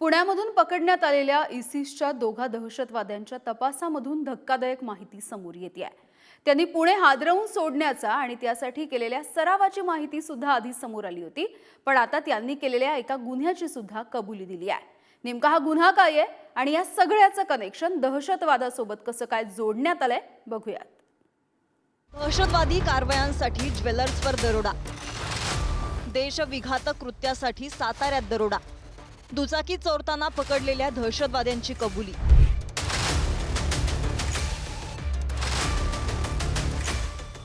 पुण्यामधून पकडण्यात आलेल्या इसिसच्या दोघा दहशतवाद्यांच्या तपासामधून धक्कादायक माहिती समोर येते आहे त्यांनी पुणे हादरवून सोडण्याचा आणि त्यासाठी केलेल्या सरावाची माहिती सुद्धा आधी समोर आली होती पण आता त्यांनी केलेल्या एका गुन्ह्याची सुद्धा कबुली दिली आहे. नेमका हा गुन्हा काय आहे आणि या सगळ्याचं कनेक्शन दहशतवादासोबत कसं काय जोडण्यात आलंय बघूयात. दहशतवादी कारवायांसाठी ज्वेलर्सवर दरोडा. देशविघातक कृत्यासाठी साताऱ्यात दरोडा. दुचाकी चोरताना पकडलेल्या दहशतवाद्यांची कबुली.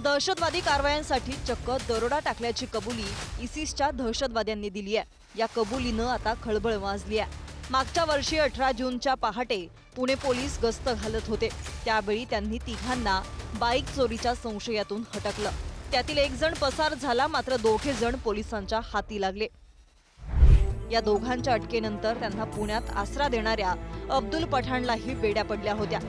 दहशतवादी कारवायांसाठी चक्क दरोडा टाकल्याची कबुली इसिसच्या दहशतवाद्यांनी दिली आहे. या कबुलीनं आता खळबळ माजली आहे. मागच्या वर्षी अठरा जूनच्या पहाटे पुणे पोलीस गस्त घालत होते. त्यावेळी त्यांनी तिघांना बाईक चोरीच्या संशयातून हटकलं. त्यातील एक जण पसार झाला मात्र दोघे जण पोलिसांच्या हाती लागले. या दोघांच्या अटकेनंतर त्यांना पुण्यात आसरा देणाऱ्या अब्दुल पठाणलाही बेड्या पडल्या होत्या.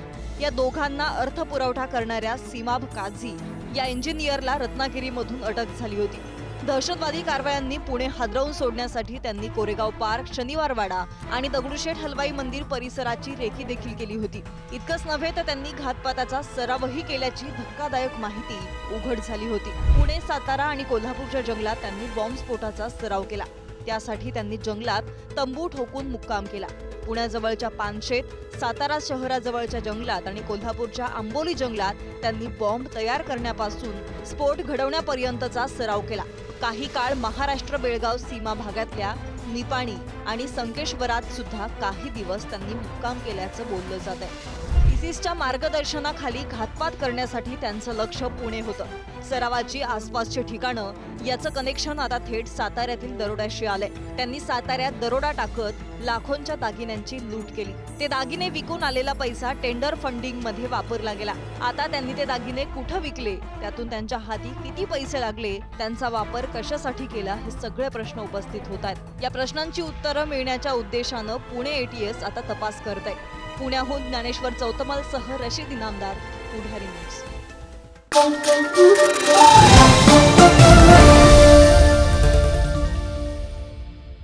या दोघांना अर्थपुरवठा करणाऱ्या सीमाब काझी या इंजिनियरला रत्नागिरीमधून अटक झाली होती. दहशतवादी कारवायांनी पुणे हादरवून सोडण्यासाठी त्यांनी कोरेगाव पार्क शनिवारवाडा आणि दगडूशेठ हलवाई मंदिर परिसराची रेखी देखील केली होती. इतकंच नव्हे तर त्यांनी घातपाताचा सरावही केल्याची धक्कादायक माहिती उघड झाली होती. पुणे सातारा आणि कोल्हापूरच्या जंगलात त्यांनी बॉम्बस्फोटाचा सराव केला. त्यासाठी त्यांनी जंगलात तंबू ठोकून मुक्काम केला. पुण्याजवळच्या पानशेत सातारा शहराजवळच्या जंगलात आणि कोल्हापूरच्या आंबोली जंगलात त्यांनी बॉम्ब तयार करण्यापासून स्फोट घडवण्यापर्यंतचा सराव केला. काही काळ महाराष्ट्र बेळगाव सीमा भागातल्या निपाणी आणि संकेश्वरात सुद्धा काही दिवस त्यांनी मुक्काम केल्याचं बोललं जात आहे इसिसच्या मार्गदर्शनाखाली घातपात करण्यासाठी त्यांचं लक्ष पुणे होतं. सरावाची आसपासची ठिकाणं याचं कनेक्शन आता थेट साताऱ्यातील दरोड्याशी आलंय. त्यांनी साताऱ्यात दरोडा टाकत लाखोंच्या दागिन्यांची लूट केली. ते दागिने विकून आलेला पैसा टेंडर फंडिंगमध्ये वापरला गेला. आता त्यांनी ते दागिने कुठं विकले त्यातून त्यांच्या हाती किती पैसे लागले त्यांचा वापर कशासाठी केला हे सगळे प्रश्न उपस्थित होत आहेत. या प्रश्नांची उत्तरं मिळण्याच्या उद्देशानं पुणे एटीएस आता तपास करत आहे पुण्याहून ज्ञानेश्वर चौतमल सह रशीद इनामदार पुढारी न्यूज.